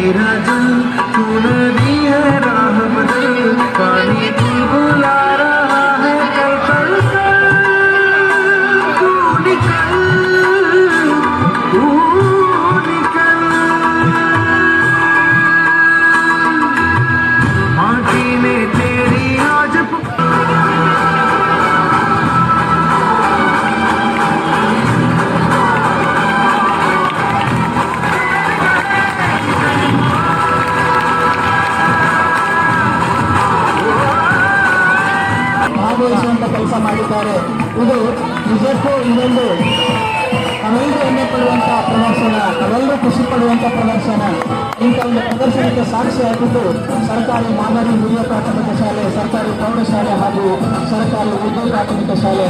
did I do? ಭಾಗವಹಿಸುವಂಥ ಕೆಲಸ ಮಾಡಿದ್ದಾರೆ ಇದು ನಿಜಕ್ಕೂ ಇದೊಂದು ನಾವೆಲ್ಲರೂ ಹೆಮ್ಮೆ ಪಡುವಂತಹ ಪ್ರದರ್ಶನ ನಾವೆಲ್ಲರೂ ಖುಷಿ ಪಡುವಂತಹ ಪ್ರದರ್ಶನ ಇಂಥ ಒಂದು ಪ್ರದರ್ಶನಕ್ಕೆ ಸಾಕ್ಷಿಯಾಗಿದ್ದು ಸರ್ಕಾರಿ ಮಾದರಿ ಹಿರಿಯ ಪ್ರಾಥಮಿಕ ಶಾಲೆ ಸರ್ಕಾರಿ ಪ್ರೌಢಶಾಲೆ ಹಾಗೂ ಸರ್ಕಾರಿ ಉದ್ಯೋಗ ಪ್ರಾಥಮಿಕ ಶಾಲೆ